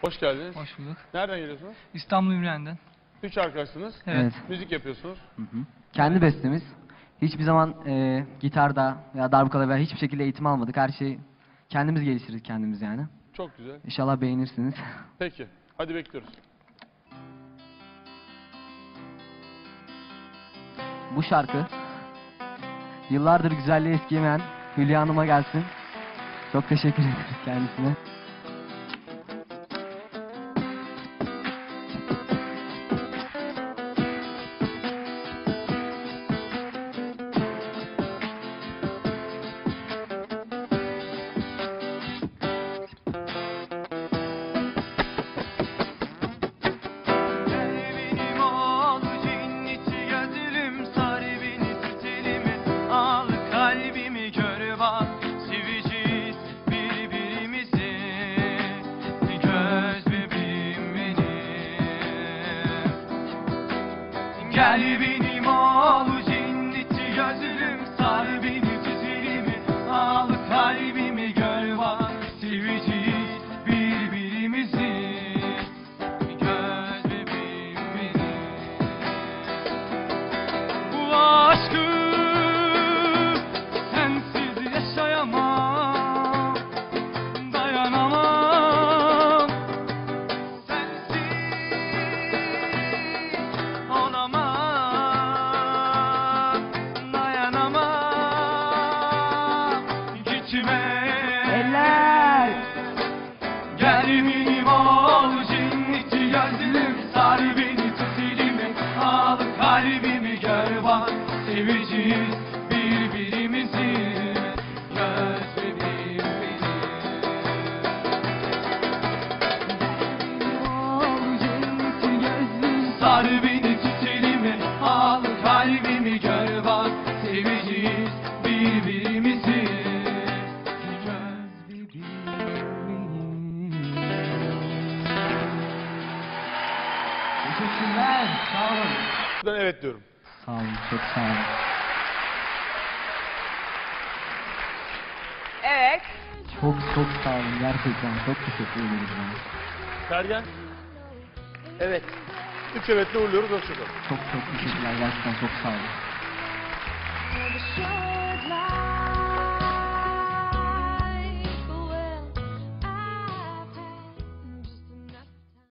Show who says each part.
Speaker 1: Hoş geldiniz.
Speaker 2: Hoş bulduk.
Speaker 1: Nereden geliyorsunuz?
Speaker 2: İstanbul Ümraniye'den.
Speaker 1: Üç arkadaşsınız.
Speaker 2: Evet.
Speaker 1: Müzik yapıyorsunuz.
Speaker 3: Hı hı. Kendi bestemiz. Hiçbir zaman e, gitarda veya darbukada veya hiçbir şekilde eğitim almadık. Her şeyi kendimiz geliştirdik kendimiz yani.
Speaker 1: Çok güzel.
Speaker 3: İnşallah beğenirsiniz.
Speaker 1: Peki. Hadi bekliyoruz.
Speaker 3: Bu şarkı yıllardır güzelliği eskiyemeyen Hülya Hanım'a gelsin. Çok teşekkür ederiz kendisine.
Speaker 4: Gel benim ol cinneti gözlüm kalbimi gör bak Seveceğiz birbirimizi Göz bebeğim benim Sar beni tut elimi Al kalbimi gör bak Seveceğiz birbirimizi
Speaker 3: Teşekkürler.
Speaker 1: Ben evet diyorum.
Speaker 3: Sağ olun. Çok sağ olun.
Speaker 5: Evet.
Speaker 3: Çok çok sağ olun. Gerçekten çok teşekkür ederiz. Yani.
Speaker 1: Sergen.
Speaker 6: Evet.
Speaker 1: Üç evetle uğurluyoruz. Hoşçakalın.
Speaker 3: Çok çok teşekkürler. Gerçekten çok sağ olun.